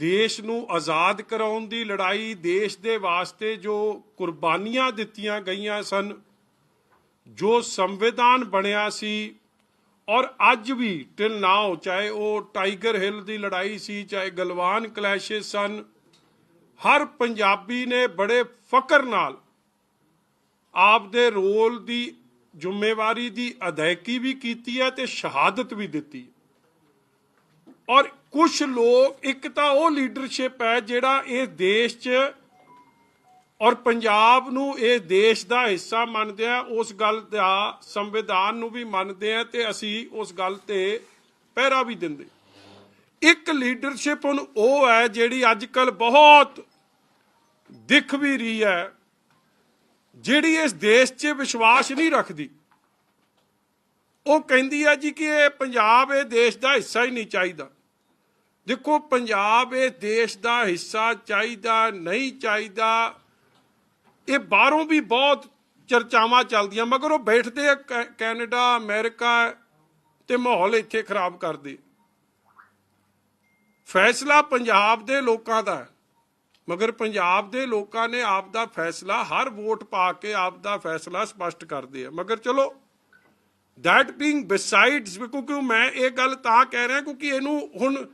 ਦੇਸ਼ ਨੂੰ ਆਜ਼ਾਦ ਕਰਾਉਣ ਦੀ ਲੜਾਈ ਦੇਸ਼ ਦੇ ਵਾਸਤੇ ਜੋ ਕੁਰਬਾਨੀਆਂ ਦਿੱਤੀਆਂ ਗਈਆਂ ਸਨ, ਜੋ ਸੰਵਿਧਾਨ ਬਣਿਆ ਸੀ ਔਰ ਅੱਜ ਵੀ ਟਿਲ ਨਾਓ ਚਾਹੇ ਉਹ ਟਾਈਗਰ ਹਿੱਲ ਦੀ ਲੜਾਈ ਸੀ, ਚਾਹੇ ਗਲਵਾਨ ਕਲੈਸ਼ਸ ਸਨ, ਹਰ ਪੰਜਾਬੀ ਨੇ ਬੜੇ ਫਕਰ ਨਾਲ ਆਪ ਦੇ ਰੋਲ ਦੀ ਜ਼ਿੰਮੇਵਾਰੀ ਦੀ ਅਦਾਇਗੀ ਵੀ ਕੀਤੀ ਹੈ ਤੇ ਸ਼ਹਾਦਤ ਵੀ ਦਿੱਤੀ। ਔਰ ਕੁਝ ਲੋਕ, ਇੱਕ ਤਾਂ ਉਹ ਲੀਡਰਸ਼ਿਪ ਹੈ ਜਿਹੜਾ ਇਹ ਦੇਸ਼ 'ਚ ਔਰ ਪੰਜਾਬ ਨੂੰ ਇਹ ਦੇਸ਼ ਦਾ ਹਿੱਸਾ ਮੰਨਦੇ ਆ, ਉਸ ਗੱਲ ਦਾ ਸੰਵਿਧਾਨ ਨੂੰ ਵੀ ਮੰਨਦੇ ਆ ਤੇ ਅਸੀਂ ਉਸ ਗੱਲ ਤੇ ਪਹਿਰਾ ਵੀ ਦਿੰਦੇ। ਇੱਕ ਲੀਡਰਸ਼ਿਪ ਹੁਣ ਉਹ ਹੈ ਜਿਹੜੀ ਅੱਜ ਕੱਲ ਬਹੁਤ ਦਿਖ ਵੀ ਰਹੀ ਹੈ, ਜਿਹੜੀ ਇਸ ਦੇਸ਼ 'ਚ ਵਿਸ਼ਵਾਸ ਨਹੀਂ ਰੱਖਦੀ। ਉਹ ਕਹਿੰਦੀ ਹੈ ਜੀ ਕਿ ਇਹ ਪੰਜਾਬ ਇਹ ਦੇਸ਼ ਦਾ ਹਿੱਸਾ ਹੀ ਨਹੀਂ ਚਾਹੀਦਾ। ਦੇਖੋ, ਪੰਜਾਬ ਇਹ ਦੇਸ਼ ਦਾ ਹਿੱਸਾ ਚਾਹੀਦਾ, ਨਹੀਂ ਚਾਹੀਦਾ, ਇਹ ਬਾਹਰੋਂ ਵੀ ਬਹੁਤ ਚਰਚਾਵਾਂ ਚੱਲਦੀਆਂ, ਮਗਰ ਉਹ ਬੈਠਦੇ ਆ ਕੈ- ਕੈਨੇਡਾ, ਅਮਰੀਕਾ ਤੇ ਮਾਹੌਲ ਇੱਥੇ ਖਰਾਬ ਕਰਦੇ। ਫੈਸਲਾ ਪੰਜਾਬ ਦੇ ਲੋਕਾਂ ਦਾ ਮਗਰ ਪੰਜਾਬ ਦੇ ਲੋਕਾਂ ਨੇ ਆਪ ਦਾ ਫੈਸਲਾ, ਹਰ ਵੋਟ ਪਾ ਕੇ ਆਪ ਦਾ ਫੈਸਲਾ ਸਪਸ਼ਟ ਕਰਦੇ ਆ। ਮਗਰ ਚਲੋ ਦੈਟ being besides, ਕਿਉਂਕਿ ਮੈਂ ਇਹ ਗੱਲ ਤਾਂ ਕਹਿ ਰਿਹਾ, ਕਿਉਂਕਿ ਇਹਨੂੰ ਹੁਣ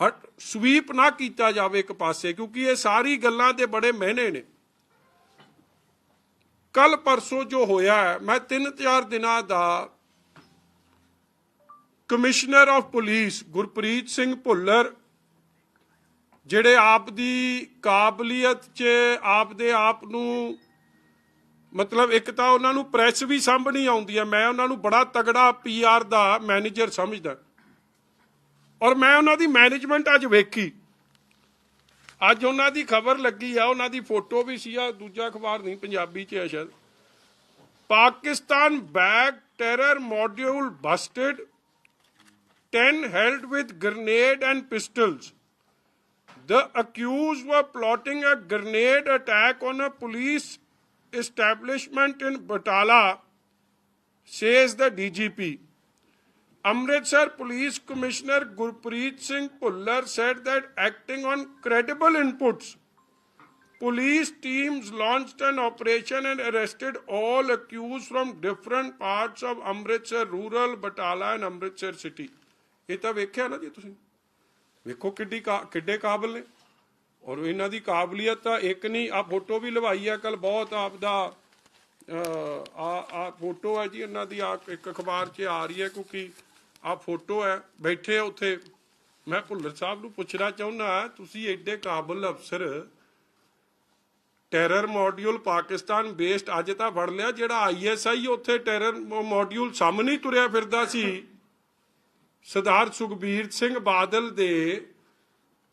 ਹਟ ਸਵੀਪ ਨਾ ਕੀਤਾ ਜਾਵੇ ਇੱਕ ਪਾਸੇ, ਕਿਉਂਕਿ ਇਹ ਸਾਰੀ ਗੱਲਾਂ ਦੇ ਬੜੇ ਮਹਿਨੇ ਨੇ। ਕੱਲ ਪਰਸੋਂ ਜੋ ਹੋਇਆ, ਮੈਂ ਤਿੰਨ ਚਾਰ ਦਿਨਾਂ ਦਾ commissioner of police Gurpreet Singh Bhullar, ਜਿਹੜੇ ਆਪ ਦੀ ਕਾਬਲੀਅਤ 'ਚ ਆਪ ਦੇ ਆਪ ਨੂੰ, ਮਤਲਬ ਇੱਕ ਤਾਂ ਉਹਨਾਂ ਨੂੰ ਪ੍ਰੈਸ ਵੀ ਸਾਂਭਣੀ ਆਉਂਦੀ ਹੈ, ਮੈਂ ਉਹਨਾਂ ਨੂੰ ਬੜਾ ਤਗੜਾ ਪੀਆਰ ਦਾ ਮੈਨੇਜਰ ਸਮਝਦਾ। ਔਰ ਮੈਂ ਉਹਨਾਂ ਦੀ ਮੈਨੇਜਮੈਂਟ ਅੱਜ ਵੇਖੀ ਅੱਜ ਉਹਨਾਂ ਦੀ ਖਬਰ ਲੱਗੀ ਆ ਉਹਨਾਂ ਦੀ ਫੋਟੋ ਵੀ ਸੀ ਆ ਦੂਜਾ ਅਖਬਾਰ ਨਹੀਂ ਪੰਜਾਬੀ ਚ ਹੈ ਸ਼ਾਇਦ Pakistan backed terror module busted 10 held with grenade and pistols the accused were plotting a grenade attack on a police establishment in Batala, says the DGP. Amritsar Police Commissioner Gurpreet Singh Pullar said that acting on credible inputs, police teams launched an operation and arrested all accused from different parts of Amritsar rural, Batala and Amritsar city. ਇਹ ਤਾਂ ਵੇਖਿਆ ਨਾ ਜੀ ਤੁਸੀਂ ਵੇਖੋ ਕਿੱਡੀ ਕਾ- ਕਿੱਡੇ ਕਾਬਲ ਨੇ ਔਰ ਇਹਨਾਂ ਦੀ ਕਾਬਲੀਅਤ ਤਾਂ ਇੱਕ ਨਹੀਂ ਆ ਫੋਟੋ ਵੀ ਲਵਾਈ ਆ ਕੱਲ ਬਹੁਤ ਆਪ ਦਾ ਅਹ, ਆ ਆ ਫੋਟੋ ਹੈ ਜੀ ਇਹਨਾਂ ਦੀ ਆ ਇੱਕ ਅਖਬਾਰ 'ਚ ਆ ਰਹੀ ਹੈ ਕਿਉਂਕਿ ਆ ਫੋਟੋ ਹੈ, ਬੈਠੇ ਉੱਥੇ। ਮੈਂ ਭੁੱਲਰ ਸਾਹਿਬ ਨੂੰ ਪੁੱਛਣਾ ਚਾਹੁੰਦਾ ਤੁਸੀਂ ਐਡੇ ਕਾਬਲ ਅਫਸਰ ਟੈਰਰ ਮੋਡਿਊਲ ਪਾਕਿਸਤਾਨ ਬੇਸਡ ਅੱਜ ਤਾਂ ਫੜ ਲਿਆ, ਜਿਹੜਾ ਆਈਐਸਆਈ ਉੱਥੇ ਟੈਰਰ ਮੋਡਿਊਲ ਸਾਹਮਣੇ ਤੁਰਿਆ ਫਿਰਦਾ ਸੀ। ਸਰਦਾਰ ਸੁਖਬੀਰ ਸਿੰਘ ਬਾਦਲ ਦੇ,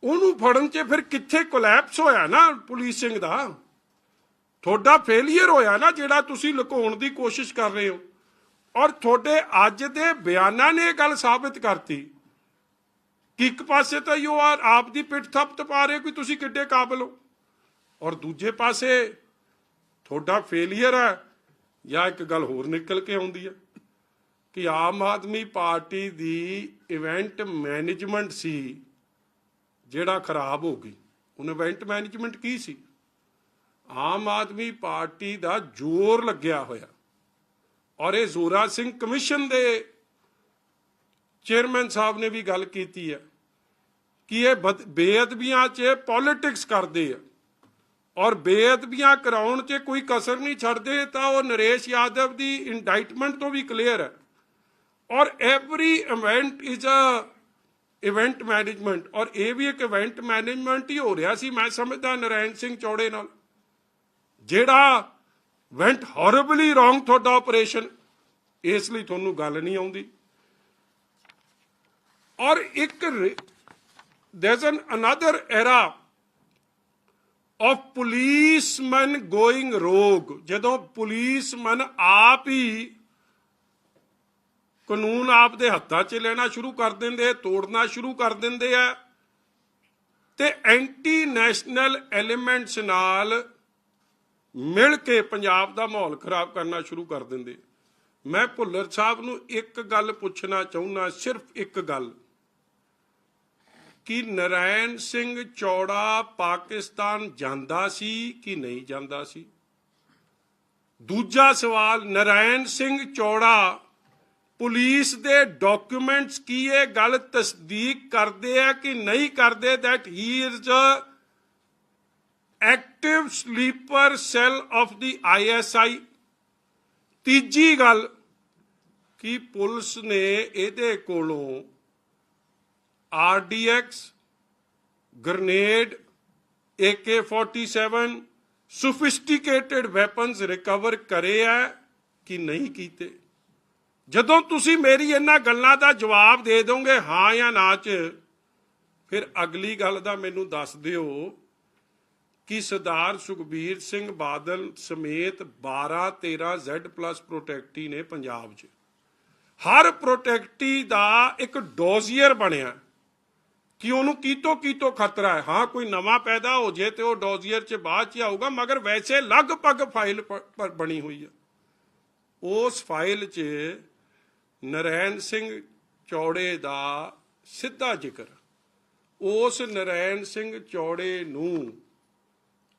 ਉਹਨੂੰ ਫੜਨ 'ਚ ਫਿਰ ਕਿੱਥੇ ਕੋਲੈਪਸ ਹੋਇਆ ਨਾ ਪੁਲਿਸਿੰਗ ਦਾ? ਤੁਹਾਡਾ ਫੇਲਿਅਰ ਹੋਇਆ ਨਾ ਜਿਹੜਾ ਤੁਸੀਂ ਲੁਕਾਉਣ ਦੀ ਕੋਸ਼ਿਸ਼ ਕਰ ਰਹੇ ਹੋ। ਔਰ ਤੁਹਾਡੇ ਅੱਜ ਦੇ ਬਿਆਨਾਂ ਨੇ ਇਹ ਗੱਲ ਸਾਬਿਤ ਕਰਤੀ ਕਿ ਇੱਕ ਪਾਸੇ ਤਾਂ ਯੋ ਆ ਆਪ ਦੀ ਪਿੱਠ ਥੱਪ ਪਾ ਰਹੇ ਹੋ ਕਿ ਤੁਸੀਂ ਕਿੱਡੇ ਕਾਬਲ ਹੋ। ਔਰ ਦੂਜੇ ਪਾਸੇ ਤੁਹਾਡਾ ਫੇਲਿਅਰ ਹੈ ਜਾਂ ਇੱਕ ਗੱਲ ਹੋਰ ਨਿਕਲ ਕੇ ਆਉਂਦੀ ਹੈ ਕਿ ਆਮ ਆਦਮੀ ਪਾਰਟੀ ਦੀ ਇਵੈਂਟ ਮੈਨੇਜਮੈਂਟ ਸੀ, ਜਿਹੜਾ ਖਰਾਬ ਹੋ ਗਈ। ਹੁਣ ਇਵੈਂਟ ਮੈਨੇਜਮੈਂਟ ਕੀ ਸੀ? ਆਮ ਆਦਮੀ ਪਾਰਟੀ ਦਾ ਜ਼ੋਰ ਲੱਗਿਆ ਹੋਇਆ। ਔਰ ਇਹ ਜ਼ੋਰਾ ਸਿੰਘ ਕਮਿਸ਼ਨ ਦੇ ਚੇਅਰਮੈਨ ਸਾਹਿਬ ਨੇ ਵੀ ਗੱਲ ਕੀਤੀ ਹੈ ਕਿ ਇਹ ਬੇਅਦਬੀਆਂ 'ਚ ਪੋਲਿਟਿਕਸ ਕਰਦੇ ਆ। ਔਰ ਬੇਅਦਬੀਆਂ ਕਰਾਉਣ 'ਚ ਕੋਈ ਕਸਰ ਨਹੀਂ ਛੱਡਦੇ, ਤਾਂ ਉਹ ਨਰੇਸ਼ ਯਾਦਵ ਦੀ ਇੰਡਾਈਟਮੈਂਟ ਤੋਂ ਵੀ ਕਲੀਅਰ ਹੈ। ਔਰ every event is a event management ਔਰ ਇਹ ਵੀ ਇੱਕ ਇਵੈਂਟ ਮੈਨੇਜਮੈਂਟ ਹੀ ਹੋ ਰਿਹਾ ਸੀ, ਮੈਂ ਸਮਝਦਾ ਨਰੈਣ ਸਿੰਘ ਚੌੜੇ ਨਾਲ। ਜਿਹੜਾ ਵੈਂਟ ਹੌਰਿਬਲੀ ਰੋਂਗ ਤੁਹਾਡਾ ਆਪਰੇਸ਼ਨ ਇਸ ਲਈ ਤੁਹਾਨੂੰ ਗੱਲ ਨਹੀਂ ਆਉਂਦੀ। ਔਰ ਇੱਕ there's an another era of policemen going rogue ਜਦੋਂ ਪੁਲਿਸਮਨ ਆਪ ਹੀ ਕਾਨੂੰਨ ਆਪ ਦੇ ਹੱਥਾਂ 'ਚ ਲੈਣਾ ਸ਼ੁਰੂ ਕਰ ਦਿੰਦੇ ਤੋੜਨਾ ਸ਼ੁਰੂ ਕਰ ਦਿੰਦੇ ਆ। ਤੇ ਐਂਟੀ ਨੈਸ਼ਨਲ ਐਲੀਮੈਂਟਸ ਨਾਲ ਮਿਲ ਕੇ ਪੰਜਾਬ ਦਾ ਮਾਹੌਲ ਖਰਾਬ ਕਰਨਾ ਸ਼ੁਰੂ ਕਰ ਦਿੰਦੇ। ਮੈਂ ਭੁੱਲਰ ਸਾਹਿਬ ਨੂੰ ਇੱਕ ਗੱਲ ਪੁੱਛਣਾ ਚਾਹੁੰਦਾ ਸਿਰਫ ਇੱਕ ਗੱਲ। ਕਿ ਨਰਾਇਣ ਸਿੰਘ ਚੌੜਾ ਪਾਕਿਸਤਾਨ ਜਾਂਦਾ ਸੀ ਕਿ ਨਹੀਂ ਜਾਂਦਾ ਸੀ? ਦੂਜਾ ਸਵਾਲ ਨਰਾਇਣ ਸਿੰਘ ਚੌੜਾ ਪੁਲਿਸ ਦੇ ਡਾਕੂਮੈਂਟਸ ਕੀ ਇਹ ਗੱਲ ਤਸਦੀਕ ਕਰਦੇ ਆ ਕਿ ਨਹੀਂ ਕਰਦੇ? That he is a active sleeper cell of the ISI ਤੀਜੀ ਗੱਲ, ਕਿ ਪੁਲਿਸ ਨੇ ਇਹਦੇ ਕੋਲੋਂ RDX grenade AK47 sophisticated weapons recover ਕਰੇ ਆ ਕਿ ਨਹੀਂ ਕੀਤੇ? ਜਦੋਂ ਤੁਸੀਂ ਮੇਰੀ ਇਹਨਾਂ ਗੱਲਾਂ ਦਾ ਜਵਾਬ ਦੇ ਦੋਗੇ ਹਾਂ ਜਾਂ ਨਾ ਚ, ਫਿਰ ਅਗਲੀ ਗੱਲ ਦਾ ਮੈਨੂੰ ਦੱਸ ਦਿਓ ਕਿ ਸਰਦਾਰ ਸੁਖਬੀਰ ਸਿੰਘ ਬਾਦਲ ਸਮੇਤ 12 13 Z+ ਪ੍ਰੋਟੈਕਟੀ ਨੇ ਪੰਜਾਬ 'ਚ। ਹਰ ਪ੍ਰੋਟੈਕਟੀ ਦਾ ਇੱਕ ਡੋਜ਼ੀਅਰ ਬਣਿਆ। ਕਿ ਉਹਨੂੰ ਕੀਤੋ ਕੀਤੋ ਖਤਰਾ ਹੈ। ਹਾਂ, ਕੋਈ ਨਵਾਂ ਪੈਦਾ ਹੋ ਜੇ ਤੇ ਉਹ ਡੋਜ਼ੀਅਰ 'ਚ ਬਾਅਦ 'ਚ ਆਊਗਾ, ਮਗਰ ਵੈਸੇ ਲਗਭਗ ਫਾਈਲ ਬਣੀ ਹੋਈ ਹੈ ਉਸ ਫਾਈਲ 'ਚ ਨਰੈਣ ਸਿੰਘ ਚੌੜੇ ਦਾ ਸਿੱਧਾ ਜ਼ਿਕਰ। ਉਸ ਨਰੈਣ ਸਿੰਘ ਚੌੜੇ ਨੂੰ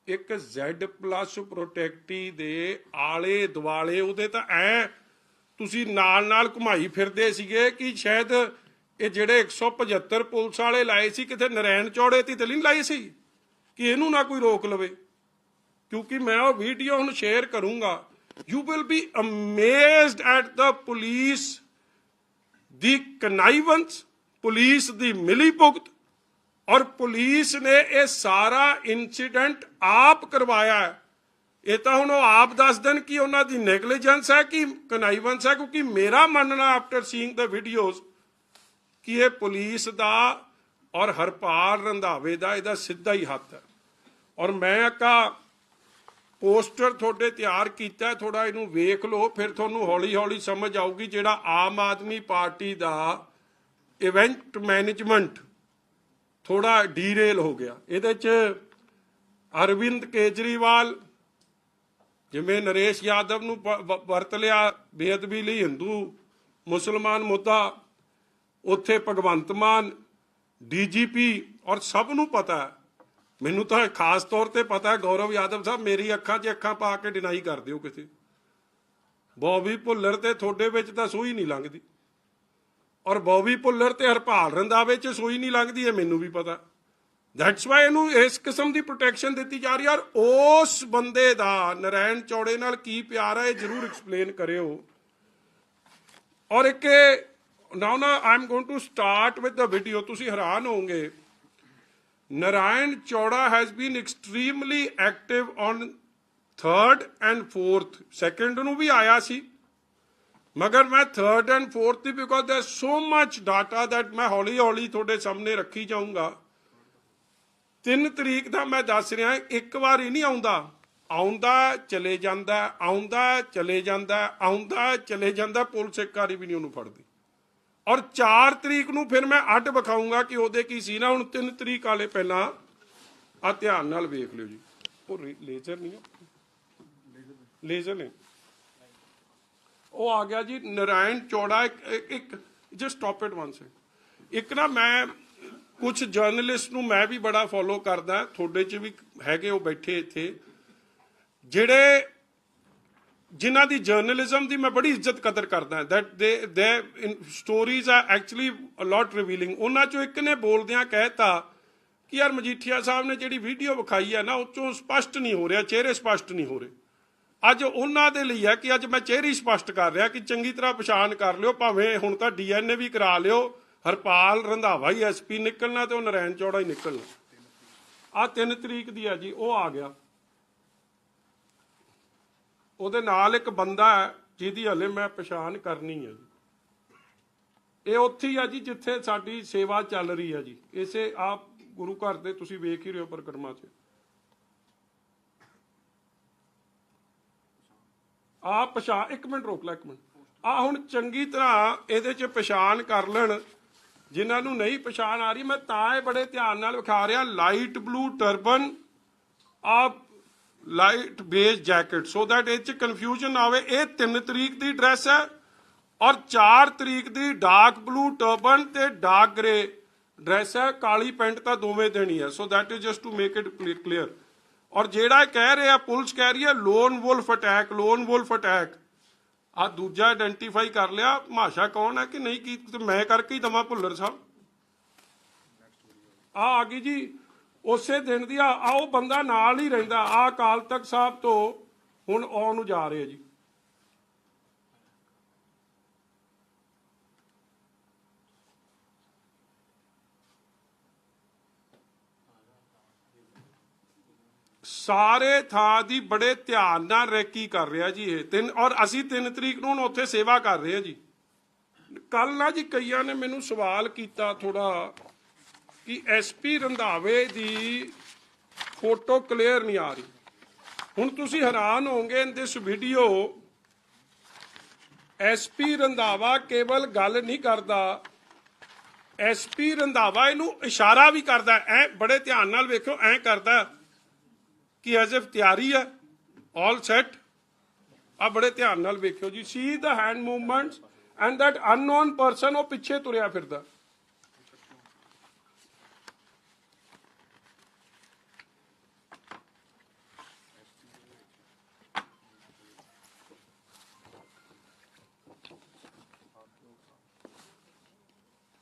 ਇੱਕ Z+ ਪ੍ਰੋਟੈਕਟੀ ਦੇ ਆਲੇ ਦੁਆਲੇ ਉਹਦੇ ਤਾਂ ਐ ਤੁਸੀਂ ਨਾਲ ਨਾਲ ਘੁਮਾਈ ਫਿਰਦੇ ਸੀਗੇ ਕਿ ਸ਼ਾਇਦ ਇਹ ਜਿਹੜੇ 175 ਪੁਲਿਸ ਵਾਲੇ ਲਾਏ ਸੀ, ਕਿਤੇ ਨਰੈਣ ਚੌੜੇ ਤੇ ਨਹੀਂ ਲਾਈ ਸੀ ਕਿ ਇਹਨੂੰ ਨਾ ਕੋਈ ਰੋਕ ਲਵੇ। ਕਿਉਂਕਿ ਮੈਂ ਉਹ ਵੀਡੀਓ ਹੁਣ ਸ਼ੇਅਰ ਕਰੂੰਗਾ। You will be amazed at the police the connivance police ਦੀ ਮਿਲੀ ਭੁਗਤ ਔਰ ਪੁਲਿਸ ਨੇ ਇਹ ਸਾਰਾ ਇਨਸੀਡੈਂਟ ਆਪ ਕਰਵਾਇਆ ਹੈ। ਇਹ ਤਾਂ ਹੁਣ ਉਹ ਆਪ ਦੱਸ ਦੇਣ ਕਿ ਉਹਨਾਂ ਦੀ ਨੈਗਲੀਜੈਂਸ ਹੈ ਕਿ ਕਨਾਈਵੈਂਸ ਹੈ, ਕਿਉਂਕਿ ਮੇਰਾ ਮੰਨਣਾ ਆਫਟਰ ਸੀਇੰਗ ਦ ਵੀਡੀਓਜ਼ ਕਿ ਇਹ ਪੁਲਿਸ ਦਾ ਔਰ ਹਰਪਾਲ ਰੰਧਾਵੇ ਦਾ ਇਹਦਾ ਸਿੱਧਾ ਹੀ ਹੱਥ ਹੈ। ਔਰ ਮੈਂ ਆਕਾ ਪੋਸਟਰ ਤੁਹਾਡੇ ਤਿਆਰ ਕੀਤਾ ਥੋੜਾ ਇਹਨੂੰ ਵੇਖ ਲਓ, ਫਿਰ ਤੁਹਾਨੂੰ ਹੌਲੀ ਹੌਲੀ ਸਮਝ ਆਊਗੀ ਜਿਹੜਾ ਆਮ ਆਦਮੀ ਪਾਰਟੀ ਦਾ ਇਵੈਂਟ ਮੈਨੇਜਮੈਂਟ ਥੋੜਾ ਡੀਰੇਲ ਹੋ ਗਿਆ। ਇਹਦੇ ਚ ਅਰਵਿੰਦ ਕੇਜਰੀਵਾਲ, ਜਿਵੇਂ ਨਰੇਸ਼ ਯਾਦਵ ਨੂੰ ਵਰਤ ਲਿਆ, ਬੇਅਦਬੀ ਲਈ ਹਿੰਦੂ, ਮੁਸਲਮਾਨ ਮੁੱਦਾ, ਉੱਥੇ ਭਗਵੰਤ ਮਾਨ, ਡੀਜੀਪੀ ਔਰ ਸਭ ਨੂੰ ਪਤਾ ਮੈਨੂੰ ਤਾਂ ਖਾਸ ਤੌਰ ਤੇ ਪਤਾ ਹੈ, ਗੌਰਵ ਯਾਦਵ ਸਾਹਿਬ ਮੇਰੀ ਅੱਖਾਂ 'ਚ ਅੱਖਾਂ ਪਾ ਕੇ ਡਿਨਾਈ ਕਰ ਦਿਓ ਕਿਸੇ। ਬੌਬੀ ਭੁੱਲਰ ਤੇ ਤੁਹਾਡੇ ਵਿੱਚ ਤਾਂ ਸੂਈ ਨਹੀਂ ਲੰਘਦੀ। ਔਰ ਬੌਬੀ ਭੁੱਲਰ ਤੇ ਹਰਪਾਲ ਰੰਦਾਵੇ 'ਚ ਸੂਈ ਨਹੀਂ ਲੰਘਦੀ ਇਹ ਮੈਨੂੰ ਵੀ ਪਤਾ। ਦੈਟਸ ਵਾਈ ਇਹਨੂੰ ਇਸ ਕਿਸਮ ਦੀ ਪ੍ਰੋਟੈਕਸ਼ਨ ਦਿੱਤੀ ਜਾ ਰਹੀ ਔਰ ਉਸ ਬੰਦੇ ਦਾ ਨਰੈਣ ਚੌੜੇ ਨਾਲ ਕੀ ਪਿਆਰ ਹੈ ਇਹ ਜ਼ਰੂਰ ਐਕਸਪਲੇਨ ਕਰਿਓ। ਔਰ ਇੱਕ ਨਾਓ ਨਾ I am going to start with the video ਤੁਸੀਂ ਹੈਰਾਨ ਹੋਵੋਗੇ। Narayan Chaura has been extremely active on third and fourth. Second ਨੂੰ ਵੀ ਆਇਆ ਸੀ। ਮਗਰ ਮੈਂ ਥਰਡ ਐਂਡ ਫੋਰਥ ਦੀ because there so much data that ਮੈਂ ਹੌਲੀ ਹੌਲੀ ਤੁਹਾਡੇ ਸਾਹਮਣੇ ਰੱਖੀ ਜਾਊਂਗਾ। ਤਿੰਨ ਤਰੀਕ ਦਾ ਮੈਂ ਦੱਸ ਰਿਹਾ, ਇੱਕ ਵਾਰ ਹੀ ਨਹੀਂ ਆਉਂਦਾ। ਆਉਂਦਾ, ਚਲੇ ਜਾਂਦਾ, ਆਉਂਦਾ, ਚਲੇ ਜਾਂਦਾ, ਆਉਂਦਾ, ਚਲੇ ਜਾਂਦਾ, ਪੁਲਿਸ ਇੱਕ ਵਾਰੀ ਵੀ ਨਹੀਂ ਉਹਨੂੰ ਫੜਦੀ। ਔਰ 4 ਤਰੀਕ ਨੂੰ ਫਿਰ ਮੈਂ ਅੱਡ ਵਿਖਾਉਂਗਾ ਕਿ ਉਹਦੇ ਕੀ ਸੀ ਨਾ, ਹੁਣ 3 ਤਰੀਕ ਵਾਲੇ ਪਹਿਲਾਂ ਆ ਧਿਆਨ ਨਾਲ ਵੇਖ ਲਿਓ ਜੀ। ਉਹ ਲੇਜ਼ਰ ਨਹੀਂ ਲੇਜ਼ਰ ਨਹੀਂ ਉਹ ਆ ਗਿਆ ਜੀ, ਨਰਾਇਣ ਚੌੜਾ ਇੱਕ just stop it one second ਇੱਕ ਨਾ ਮੈਂ ਕੁਝ ਜਰਨਲਿਸਟ ਨੂੰ ਮੈਂ ਵੀ ਬੜਾ ਫੋਲੋ ਕਰਦਾ, ਤੁਹਾਡੇ ਚ ਵੀ ਹੈਗੇ ਉਹ ਬੈਠੇ ਇੱਥੇ। ਜਿਹੜੇ, ਜਿਨ੍ਹਾਂ ਦੀ ਜਰਨਲਿਜ਼ਮ ਦੀ ਮੈਂ ਬੜੀ ਇੱਜ਼ਤ ਕਦਰ ਕਰਦਾ ਦੈਟ ਦੇ ਦੇ ਸਟੋਰੀਜ਼ ਆ ਐਕਚੁਅਲੀ ਅ ਲੋਟ ਰਿਵੀਲਿੰਗ ਉਹਨਾਂ ਚੋਂ ਇੱਕ ਨੇ ਬੋਲਦਿਆਂ ਕਹਿਤਾ ਕਿ ਯਾਰ ਮਜੀਠੀਆ ਸਾਹਿਬ ਨੇ ਜਿਹੜੀ ਵੀਡੀਓ ਵਿਖਾਈ ਹੈ ਨਾ, ਉਹ ਚੋਂ ਸਪਸ਼ਟ ਨਹੀਂ ਹੋ ਰਿਹਾ, ਚਿਹਰੇ ਸਪਸ਼ਟ ਨਹੀਂ ਹੋ ਰਹੇ। ਅੱਜ ਉਹਨਾਂ ਦੇ ਲਈ ਹੈ ਕਿ ਅੱਜ ਮੈਂ ਚਿਹਰੇ ਸਪਸ਼ਟ ਕਰ ਰਿਹਾ ਕਿ ਚੰਗੀ ਤਰ੍ਹਾਂ ਪਛਾਣ ਕਰ ਲਿਓ, ਭਾਵੇਂ ਹੁਣ ਤਾਂ ਡੀਐਨਏ ਵੀ ਕਰਾ ਲਿਓ। ਹਰਪਾਲ ਰੰਧਾਵਾ ਹੀ ਐਸਪੀ, ਨਿਕਲਣਾ ਤੇ ਉਹ ਨਰੈਣ ਚੌੜਾ ਹੀ ਨਿਕਲਣਾ। ਆ 3 ਤਰੀਕ ਦੀ ਹੈ ਜੀ, ਉਹ ਆ ਗਿਆ। ਉਹਦੇ ਨਾਲ ਇੱਕ ਬੰਦਾ ਹੈ ਜਿਹਦੀ ਹਲੇ ਮੈਂ ਪਛਾਣ ਕਰਨੀ ਹੈ ਜੀ। ਇਹ ਉੱਥੇ ਹੀ ਆ ਜੀ, ਜਿੱਥੇ ਸਾਡੀ ਸੇਵਾ ਚੱਲ ਰਹੀ ਹੈ ਜੀ। ਇਸੇ ਆਪ ਗੁਰੂ ਘਰ ਦੇ ਤੁਸੀਂ ਵੇਖ ਹੀ ਰਹੇ ਹੋ ਪ੍ਰਕਰਮਾ 'ਚ। ਆ ਪਛਾਣ, ਇੱਕ ਮਿੰਟ ਰੋਕ ਲੈ, ਇੱਕ ਮਿੰਟ। ਆ ਹੁਣ ਚੰਗੀ ਤਰ੍ਹਾਂ ਇਹਦੇ 'ਚ ਪਛਾਣ ਕਰ ਲੈਣ। ਜਿਨ੍ਹਾਂ ਨੂੰ ਨਹੀਂ ਪਛਾਣ ਆ ਰਹੀ, ਮੈਂ ਤਾਂ ਇਹ ਬੜੇ ਧਿਆਨ ਨਾਲ ਵਿਖਾ ਰਿਹਾ, ਲਾਈਟ ਬਲੂ ਟਰਬਨ ਆ light beige jacket. So that ਇਹ ਚ ਕਨਫਿਊਜ਼ਨ ਨਾ ਆਵੇ। ਇਹ 3 ਤਰੀਕ ਦੀ ਡਰੈਸ ਹੈ ਔਰ 4 ਤਰੀਕ ਦੀ ਡਾਰਕ ਬਲੂ ਟਰਬਨ ਤੇ ਡਾਰਕ ਗ੍ਰੇ ਡਰੈਸ ਹੈ। ਕਾਲੀ ਪੈਂਟ ਤਾਂ ਦੋਵੇਂ ਦੇਣੀ ਹੈ। So that is just to make it clear ਔਰ ਜਿਹੜਾ ਇਹ ਕਹਿ ਰਿਹਾ, ਪੁਲਿਸ ਕਹਿ ਰਹੀ ਹੈ lone wolf attack lone wolf attack ਆ ਦੂਜਾ ਆਇਡੈਂਟੀਫਾਈ ਕਰ ਲਿਆ ਭਾਸ਼ਾ ਕੌਣ ਹੈ ਕਿ ਨਹੀਂ, ਕੀ ਮੈਂ ਕਰਕੇ ਹੀ ਦਵਾਂ ਭੁੱਲਰ ਸਾਹਿਬ। ਆ ਆ ਗਈ ਜੀ, ਉਸੇ ਦਿਨ ਦੀ ਆ ਆ ਉਹ ਬੰਦਾ ਨਾਲ ਹੀ ਰਹਿੰਦਾ ਆ ਅਕਾਲ ਤਖਤ ਸਾਹਿਬ ਤੋਂ ਹੁਣ ਆਉਣ ਨੂੰ ਜਾ ਰਹੇ ਜੀ। ਸਾਰੇ ਥਾਂ ਦੀ ਬੜੇ ਧਿਆਨ ਨਾਲ ਰੈਕੀ ਕਰ ਰਿਹਾ ਜੀ ਇਹ ਤਿੰਨ, ਔਰ ਅਸੀਂ 3 ਤਰੀਕ ਨੂੰ ਹੁਣ ਉੱਥੇ ਸੇਵਾ ਕਰ ਰਹੇ ਹਾਂ ਜੀ। ਕੱਲ ਨਾ ਜੀ ਕਈਆਂ ਨੇ ਮੈਨੂੰ ਸਵਾਲ ਕੀਤਾ ਥੋੜਾ ਕਿ ਐਸਪੀ ਰੰਧਾਵੇ ਦੀ ਫੋਟੋ ਕਲੀਅਰ ਨਹੀਂ ਆ ਰਹੀ। ਹੁਣ ਤੁਸੀਂ ਹੈਰਾਨ ਹੋਵੋਗੇ in this video SP Randhawa ਕੇਵਲ ਗੱਲ ਨਹੀਂ ਕਰਦਾ ਐਸਪੀ ਰੰਧਾਵਾ ਇਹਨੂੰ ਇਸ਼ਾਰਾ ਵੀ ਕਰਦਾ, ਐ ਬੜੇ ਧਿਆਨ ਨਾਲ ਵੇਖਿਓ, ਐ ਕਰਦਾ। ਕਿ ਐਜ਼ ਇਫ ਤਿਆਰੀ ਹੈ ਆਲ ਸੈਟ ਆ ਬੜੇ ਧਿਆਨ ਨਾਲ ਵੇਖਿਓ ਜੀ। See the hand movements and that unknown person ਉਹ ਪਿੱਛੇ ਤੁਰਿਆ ਫਿਰਦਾ।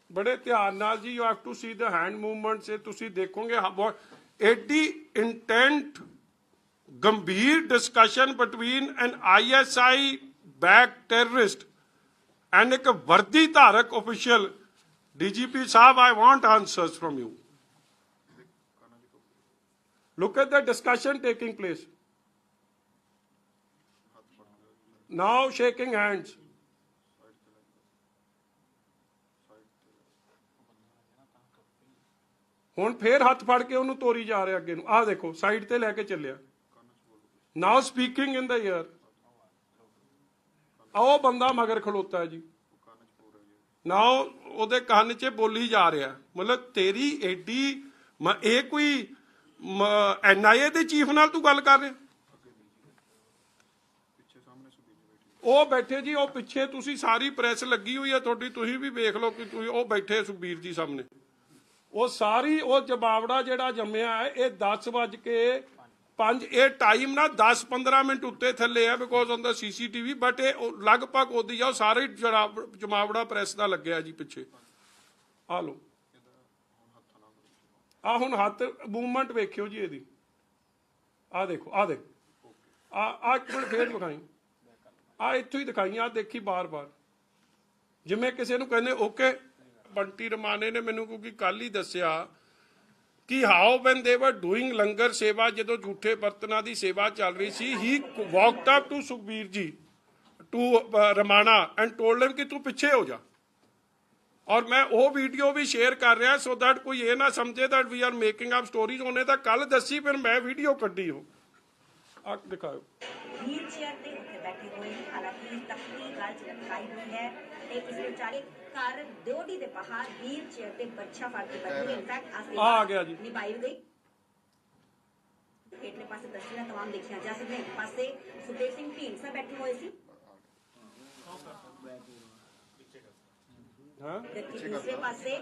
ਬੜੇ ਧਿਆਨ ਨਾਲ ਜੀ you have to see the hand movements ਇਹ ਤੁਸੀਂ ਦੇਖੋਗੇ ਹਾਂ, ਬਹੁਤ ਐਡੀ ਇੰਟੈਂਟ ਗੰਭੀਰ discussion between an ISI backed terrorist and ਇੱਕ ਵਰਦੀ ਧਾਰਕ official DGP Sahib I want answers from you look at the discussion taking place. Now shaking hands. ਹੁਣ ਫੇਰ ਹੱਥ ਫੜ ਕੇ ਉਹਨੂੰ ਤੋਰੀ ਜਾ ਰਿਹਾ ਅੱਗੇ ਨੂੰ। ਆਹ ਦੇਖੋ ਸਾਈਡ ਤੇ ਲੈ ਕੇ ਚੱਲਿਆ। ਨਾਓ ਸਪੀਕਿੰਗ ਇਨ ਦਾ ਈਅਰ ਉਹ ਬੰਦਾ ਮਗਰ ਖਲੋਤਾ ਹੈ ਜੀ। ਨਾਓ ਉਹਦੇ ਕੰਨ 'ਚ ਬੋਲੀ ਜਾ ਰਿਹਾ। ਮਤਲਬ ਤੇਰੀ ਐਡੀ ਇਹ ਕੋਈ ਐਨਆਈਏ ਦੇ ਚੀਫ ਨਾਲ ਤੂੰ ਗੱਲ ਕਰ ਰਿਹਾ? ਉਹ ਬੈਠੇ ਜੀ, ਉਹ ਪਿੱਛੇ ਤੁਸੀਂ ਸਾਰੀ ਪ੍ਰੈਸ ਲੱਗੀ ਹੋਈ ਹੈ ਤੁਹਾਡੀ, ਤੁਸੀਂ ਵੀ ਵੇਖ ਲਓ ਕਿ ਤੁਸੀਂ, ਉਹ ਬੈਠੇ ਸੁਖਬੀਰ ਜੀ ਸਾਹਮਣੇ। ਉਹ ਸਾਰੀ ਉਹ ਜਵਾਬੜਾ ਜਿਹੜਾ ਜੰਮਿਆ ਹੈ, ਇਹ 10 ਵਜ ਕੇ 5 ਇਹ ਟਾਈਮ ਨਾ 10 15 ਮਿੰਟ ਉੱਤੇ ਥੱਲੇ ਹੈ because on the CCTV but ਇਹ ਲਗਭਗ ਉਹਦੀ ਆ ਸਾਰੇ ਜਮਾਵੜਾ ਪ੍ਰੈਸ ਦਾ ਲੱਗਿਆ ਜੀ ਪਿੱਛੇ। ਆ ਲਓ। ਆ ਹੁਣ ਹੱਥ ਮੂਵਮੈਂਟ ਵੇਖਿਓ ਜੀ ਇਹਦੀ। ਆ ਦੇਖੋ ਆ ਦੇਖੋ। ਆ ਆ ਇੱਕ ਮਿੰਟ ਫੇਰ ਦਿਖਾਈ ਆ ਇੱਥੋਂ ਹੀ ਦਿਖਾਈ ਆ ਦੇਖੀ ਬਾਰ-ਬਾਰ। ਜਿਵੇਂ ਕਿਸੇ ਨੂੰ ਕਹਿੰਦੇ ਓਕੇ ਬੰਟੀ ਰਮਾਨੇ ਨੇ ਮੈਨੂੰ ਕਿਉਂਕਿ ਕੱਲ ਹੀ ਦੱਸਿਆ ਕਿ ਹਾਊ ਵੈਨ ਦੇ ਵਰ ਡੂਇੰਗ ਲੰਗਰ ਸੇਵਾ, ਜਦੋਂ ਝੂਠੇ ਬਰਤਨਾਂ ਦੀ ਸੇਵਾ ਚੱਲ ਰਹੀ ਸੀ ਹੀ walked up to Sukhbir ji to Ramana and told him ਕਿ ਤੂੰ ਪਿੱਛੇ ਹੋ ਜਾ। ਔਰ ਮੈਂ ਉਹ ਵੀਡੀਓ ਵੀ ਸ਼ੇਅਰ ਕਰ ਰਿਹਾ ਸੋ ਦੈਟ ਕੋਈ ਇਹ ਨਾ ਸਮਝੇ that we are making up stories ਉਹਨੇ ਤਾਂ ਕੱਲ ਦੱਸੀ, ਫਿਰ ਮੈਂ ਵੀਡੀਓ ਕੱਢੀ ਉਹ। ਆ ਦਿਖਾਓ। ਵੀਲ ਚੇਅਰ ਤੇ ਉੱਥੇ ਬੈਠੇ ਹੋਏ ਨੇ ਹਾਲਾਂਕਿ ਤਖਤੀ ਗੱਲ ਚ ਲਟਕਾਈ ਹੋਈ ਹੈ ਤੇ ਇਸ ਦੇ ਵਿਚਾਲੇ ਘਰ ਦਿਓੜੀ ਦੇ ਬਾਹਰ ਵੀਲ ਚੇਅਰ ਤੇ ਬੱਚਾ ਫੜ ਕੇ ਬੈਠੇ ਇਨਫੈਕਟ ਆ ਸੇਵਾ ਆ ਗਿਆ ਜੀ। ਨਿਭਾਈ ਗਈ ਹੇਠਲੇ ਪਾਸੇ ਤਸਵੀਰਾਂ ਤਮਾਮ ਦੇਖੀਆਂ ਜਾ ਸਕਦੀਆਂ ਇੱਕ ਪਾਸੇ ਸੁਖਦੇਵ ਸਿੰਘ ਢੀਂਡਸਾ ਬੈਠੇ ਹੋਏ ਸੀ ਹਾਂ ਦੂਸਰੇ ਪਾਸੇ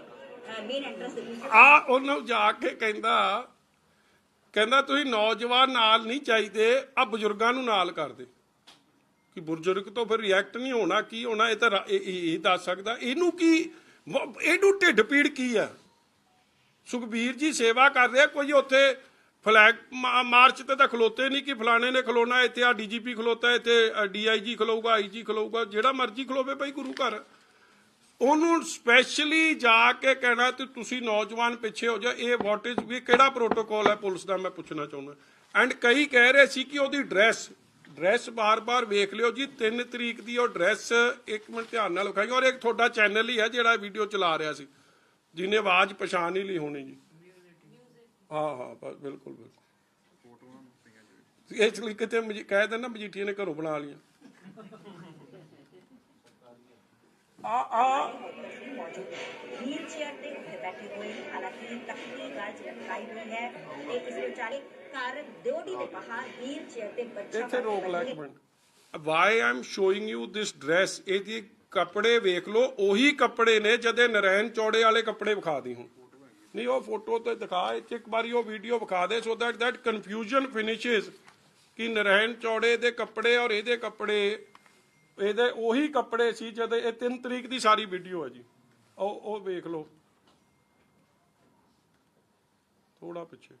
ਮੇਨ ਐਂਟਰੈਂਸ ਆ ਉਹਨੂੰ ਜਾ ਕੇ ਕਹਿੰਦਾ ਕਹਿੰਦਾ ਤੁਸੀਂ ਨੌਜਵਾਨ ਨਾਲ ਨਹੀਂ ਚਾਹੀਦੇ ਆ ਬਜ਼ੁਰਗਾਂ ਨੂੰ ਨਾਲ ਕਰਦੇ। ਕਿ ਬਜ਼ੁਰਗ ਤੋਂ ਫਿਰ ਰਿਐਕਟ ਨਹੀਂ ਹੋਣਾ, ਕੀ ਹੋਣਾ, ਇਹ ਤਾਂ ਇਹ- ਦੱਸ ਸਕਦਾ। ਇਹਨੂੰ ਕੀ ਇਹਨੂੰ ਢਿੱਡ ਪੀੜ ਕੀ ਆ? ਸੁਖਬੀਰ ਜੀ ਸੇਵਾ ਕਰ ਰਿਹਾ, ਕੋਈ ਉੱਥੇ ਫਲੈਗ ਮਾ- ਮਾਰਚ ਤੇ ਤਾਂ ਖਲੋਤੇ ਨਹੀਂ ਕਿ ਫਲਾਣੇ ਨੇ ਖਲੋਣਾ, ਇੱਥੇ ਆ ਡੀਜੀਪੀ ਖਲੋਤਾ, ਇੱਥੇ ਡੀਆਈਜੀ ਖਲੋਊਗਾ, ਆਈਜੀ ਖਲੋਊਗਾ, ਜਿਹੜਾ ਮਰਜ਼ੀ ਖਲੋਵੇ ਭਾਈ ਗੁਰੂ ਘਰ। ਉਹਨੂੰ ਸਪੈਸ਼ਲੀ ਜਾ ਕੇ ਕਹਿਣਾ ਤੇ ਤੁਸੀਂ ਨੌਜਵਾਨ ਪਿੱਛੇ ਹੋ ਜਾ ਇਹ ਵਾਟ ਇਜ਼ ਵੀ ਕਿਹੜਾ ਪ੍ਰੋਟੋਕੋਲ ਹੈ? ਪੁਲਿਸ ਦਾ ਮੈਂ ਪੁੱਛਣਾ ਚਾਹੁੰਦਾ। ਐਂਡ ਕਈ ਕਹਿ ਰਹੇ ਸੀ ਕਿ ਉਹਦੀ ਡਰੈਸ ਡਰੈਸ ਬਾਰ-ਬਾਰ ਵੇਖ ਲਿਓ ਜੀ। 3 ਤਰੀਕ ਦੀ ਉਹ ਡਰੈਸ ਇੱਕ ਮਿੰਟ ਧਿਆਨ ਨਾਲ ਵਿਖਾਈ। ਔਰ ਇੱਕ ਤੁਹਾਡਾ ਚੈਨਲ ਹੀ ਹੈ ਜਿਹੜਾ ਵੀਡੀਓ ਚਲਾ ਰਿਹਾ ਸੀ। ਜਿਹਨੇ ਆਵਾਜ਼ ਪਛਾਣ ਹੀ ਲਈ ਹੋਣੀ ਜੀ। ਹਾਂ ਹਾਂ ਬਿਲਕੁਲ ਬਿਲਕੁਲ। ਇਹ ਚਲੀ ਕਿਤੇ ਮਜੀ- ਕਹਿ ਦੇਣਾ ਮਜੀਠੀਏ ਨੇ ਘਰੋਂ ਬਣਾ ਲੀਆਂ ਆ ਆ ਵੀਲ ਚੇਅਰ ਤੇ ਬੈਠੇ ਹੋਏ ਹਾਲਾਂਕਿ ਤਖਤੀ ਗੱਲ ਲਟਕਾਈ ਹੋਈ ਹੈ ਤੇ ਇਸ ਦੇ ਘਰ ਦਿਓੜੀ ਦੇ ਬਾਹਰ ਵੀਲ ਚੇਅਰ ਤੇ ਬੱਚਾ ਇੱਥੇ ਰੋਕ ਲੈ ਇੱਕ minute. Why am showing you this dress ਇਹਦੀ ਕੱਪੜੇ ਵੇਖ ਲਓ, ਉਹੀ ਕੱਪੜੇ ਨੇ ਜਦੇ ਨਰੈਣ ਚੌੜੇ ਵਾਲੇ ਕੱਪੜੇ ਵਿਖਾ ਦੀ ਹੁਣ। ਨਹੀਂ, ਉਹ ਫੋਟੋ ਤੇ ਦਿਖਾ ਇੱਕ ਵਾਰੀ ਉਹ ਵੀਡੀਓ ਵਿਖਾ ਦੇ so that that confusion finishes ਕਿ ਨਰੈਣ ਚੌੜੇ ਦੇ ਕੱਪੜੇ ਔਰ ਇਹਦੇ ਕੱਪੜੇ ਇਹਦੇ ਉਹੀ ਕੱਪੜੇ ਸੀ ਜਦ ਇਹ 3 ਤਰੀਕ ਦੀ ਸਾਰੀ ਵੀਡੀਓ ਹੈ ਜੀ। ਉਹ ਉਹ ਵੇਖ ਲਓ। ਥੋੜਾ ਪਿੱਛੇ।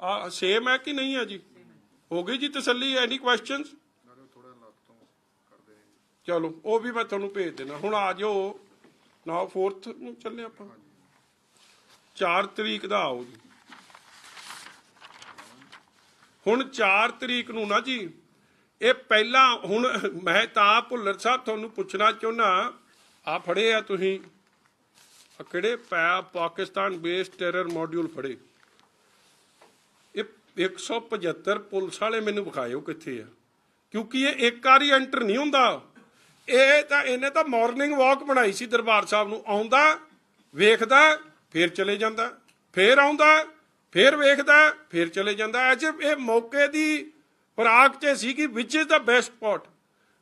ਆ ਸੇਮ ਹੈ ਕਿ ਨਹੀਂ ਹੈ ਜੀ? ਹੋ ਗਈ ਜੀ ਤਸੱਲੀ? ਐਨੀ ਕੁਐਸਚਨਸ ਚਲੋ, ਉਹ ਵੀ ਮੈਂ ਤੁਹਾਨੂੰ ਭੇਜ ਦੇਣਾ ਹੁਣ ਆ ਜਾਓ। ਨਾ 4th ਨੂੰ ਚੱਲੇ ਆਪਾਂ। 4 ਤਰੀਕ ਦਾ ਆਓ ਜੀ। ਹੁਣ 4 ਤਰੀਕ ਨੂੰ ਨਾ ਜੀ ਇਹ ਪਹਿਲਾਂ ਹੁਣ ਮੈਂ ਤਾਂ ਭੁੱਲਰ ਸਾਹਿਬ ਤੁਹਾਨੂੰ ਪੁੱਛਣਾ ਚਾਹੁੰਦਾ ਆ ਫੜੇ ਆ ਤੁਸੀਂ। ਆ ਕਿਹੜੇ ਪਾਕਿਸਤਾਨ ਬੇਸਡ ਟੈਰਰ ਮੋਡਿਊਲ ਫੜੇ? ਇਹ 175 ਪੁਲਿਸ ਵਾਲੇ ਮੈਨੂੰ ਵਿਖਾਇਓ ਕਿੱਥੇ ਆ। ਕਿਉਂਕਿ ਇਹ ਇੱਕ ਵਾਰੀ ਐਂਟਰ ਨਹੀਂ ਹੁੰਦਾ। ਇਹ ਤਾਂ, ਇਹਨੇ ਤਾਂ ਮਾਰਨਿੰਗ ਵਾਕ ਬਣਾਈ ਸੀ ਦਰਬਾਰ ਸਾਹਿਬ ਨੂੰ। ਆਉਂਦਾ, ਵੇਖਦਾ, ਫਿਰ ਚਲੇ ਜਾਂਦਾ। ਫੇਰ ਆਉਂਦਾ, ਫਿਰ ਵੇਖਦਾ, ਫਿਰ ਚਲੇ ਜਾਂਦਾ। ਐਜ ਇਹ ਮੌਕੇ ਦੀ ਫਰਾਕ 'ਚ ਸੀ which is the best spot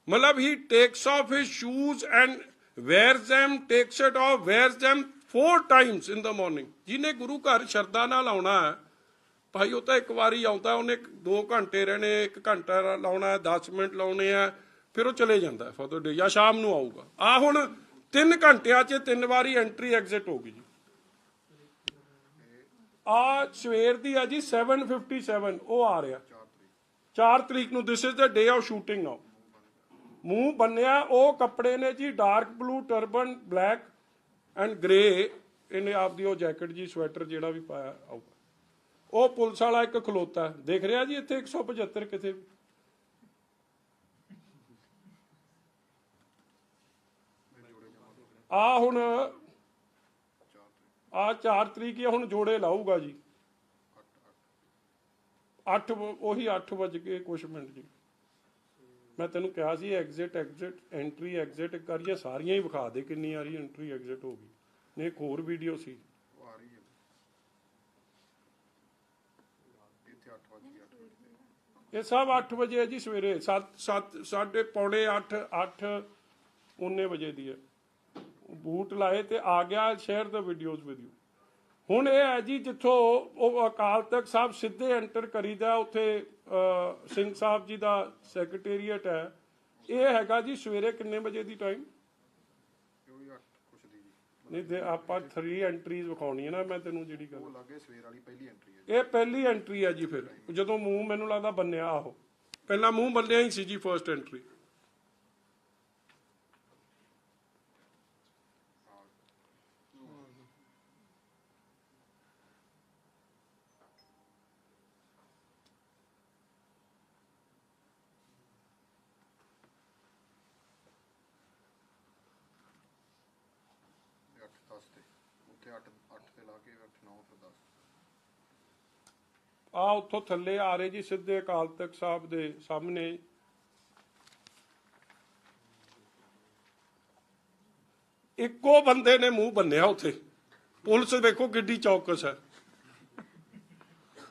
ਮਤਲਬ he takes off his shoes and wears them, takes it off, wears them four times in the morning. ਜਿਹਨੇ ਗੁਰੂ ਘਰ ਸ਼ਰਧਾ ਨਾਲ ਆਉਣਾ ਹੈ, ਭਾਈ ਉਹ ਤਾਂ ਇੱਕ ਵਾਰੀ ਆਉਂਦਾ, ਉਹਨੇ 2 ਘੰਟੇ ਰਹਿਣੇ 1 ਘੰਟਾ ਲਾਉਣਾ ਹੈ 10 ਮਿੰਟ ਲਾਉਣੇ ਆ ਫਿਰ ਉਹ ਚਲੇ ਜਾਂਦਾ ਫॉर द ਡੇ ਜਾਂ ਸ਼ਾਮ ਨੂੰ ਆਊਗਾ। ਆ ਹੁਣ 3 ਘੰਟਿਆਂ 'ਚ ਤਿੰਨ ਵਾਰੀ ਐਂਟਰੀ ਐਗਜ਼ਿਟ ਹੋ ਗਈ ਜੀ। ਆ ਸਵੇਰ ਦੀ ਆ ਜੀ 757 ਉਹ ਆ ਰਿਹਾ। 4 ਤਰੀਕ ਨੂੰ this is the day of shooting now ਮੂੰਹ ਬੰਨਿਆ, ਉਹ ਕੱਪੜੇ ਨੇ ਜੀ dark blue turban black and grey ਇਹਨੇ ਆਪਦੀ ਉਹ ਜੈਕਟ ਜੀ ਸਵੈਟਰ ਜਿਹੜਾ ਵੀ ਪਾਇਆ ਆਊਗਾ ਉਹ ਪੁਲਿਸ ਵਾਲਾ ਇੱਕ ਖਲੋਤਾ ਦੇਖ ਰਿਹਾ ਜੀ ਇੱਥੇ 175 ਕਿਤੇ? ਵੀ। ਆ ਹੁਣ ਆ 4 ਤਰੀਕ ਹੀ ਹੁਣ ਜੋੜੇ ਲਾਊਗਾ ਜੀ। 8 ਉਹੀ 8 ਵਜ ਕੇ ਕੁਛ ਮਿੰਟ ਜੀ। ਮੈਂ ਤੈਨੂੰ ਕਿਹਾ ਸੀ ਐਗਜ਼ਿਟ ਐਗਜ਼ਿਟ ਐਂਟਰੀ ਐਗਜ਼ਿਟ ਕਰੀਏ ਸਾਰੀਆਂ ਹੀ ਵਿਖਾ ਦੇ ਕਿੰਨੀ ਆ ਰਹੀ ਐਂਟਰੀ ਐਗਜ਼ਿਟ ਹੋ ਗਈ। ਨੇ ਇੱਕ ਹੋਰ ਵੀਡੀਓ ਸੀ। ਉਹ ਆ ਰਹੀ ਹੈ। ਇੱਥੇ 8 ਵਜੇ 8 ਵਜੇ ਇਹ ਸਭ 8 ਵਜੇ ਹੈ ਜੀ ਸਵੇਰੇ 7 7 ਸਾਢੇ ਪੌਣੇ 8 8 19 ਵਜੇ ਦੀ ਹੈ। ਬੂਟ ਲਾਏ ਤੇ ਆ ਗਿਆ share the videos with you ਹੁਣ ਇਹ ਹੈ ਜੀ ਜਿੱਥੋਂ ਉਹ ਅਕਾਲ ਤਖਤ ਸਾਹਿਬ ਸਿੱਧੇ ਐਂਟਰ ਕਰੀਦਾ ਉੱਥੇ ਸਿੰਘ ਸਾਹਿਬ ਜੀ ਦਾ ਸੈਕਟਰੀਏਟ ਹੈ। ਇਹ ਹੈਗਾ ਜੀ ਸਵੇਰੇ ਕਿੰਨੇ ਵਜੇ ਦੀ ਟਾਈਮ ਉਹ ਵੀ 8 ਕੁਛ ਦੀ ਜੀ ਨਹੀਂ ਤੇ ਆਪਾਂ 3 ਐਂਟਰੀਜ਼ ਵਿਖਾਉਣੀ ਹੈ ਨਾ ਮੈਂ ਤੈਨੂੰ ਜਿਹੜੀ ਗੱਲ ਉਹ ਲੱਗੇ ਸਵੇਰ ਵਾਲੀ ਪਹਿਲੀ ਐਂਟਰੀ ਹੈ ਇਹ ਪਹਿਲੀ ਐਂਟਰੀ ਹੈ ਜੀ ਫਿਰ। ਜਦੋਂ ਮੂੰਹ ਮੈਨੂੰ ਲੱਗਦਾ ਬੰਨਿਆ ਆਹੋ। ਪਹਿਲਾਂ ਮੂੰਹ ਬੰਨਿਆ ਹੀ ਸੀ ਜੀ ਫਰਸਟ ਐਂਟਰੀ ਇਹ 8 10 ਤੇ। ਉੱਥੇ 8 8 ਤੇ ਲਾ ਕੇ 8 9 ਫਿਰ 10 ਆ ਉੱਥੋਂ ਥੱਲੇ ਆ ਰਹੇ ਜੀ ਸਿੱਧੇ ਅਕਾਲ ਤਖਤ ਸਾਹਿਬ ਦੇ ਸਾਹਮਣੇ। ਇੱਕੋ ਬੰਦੇ ਨੇ ਮੂੰਹ ਬੰਨਿਆ ਉੱਥੇ। ਪੁਲਿਸ ਵੇਖੋ ਕਿੱਡੀ ਚੌਕਸ ਹੈ।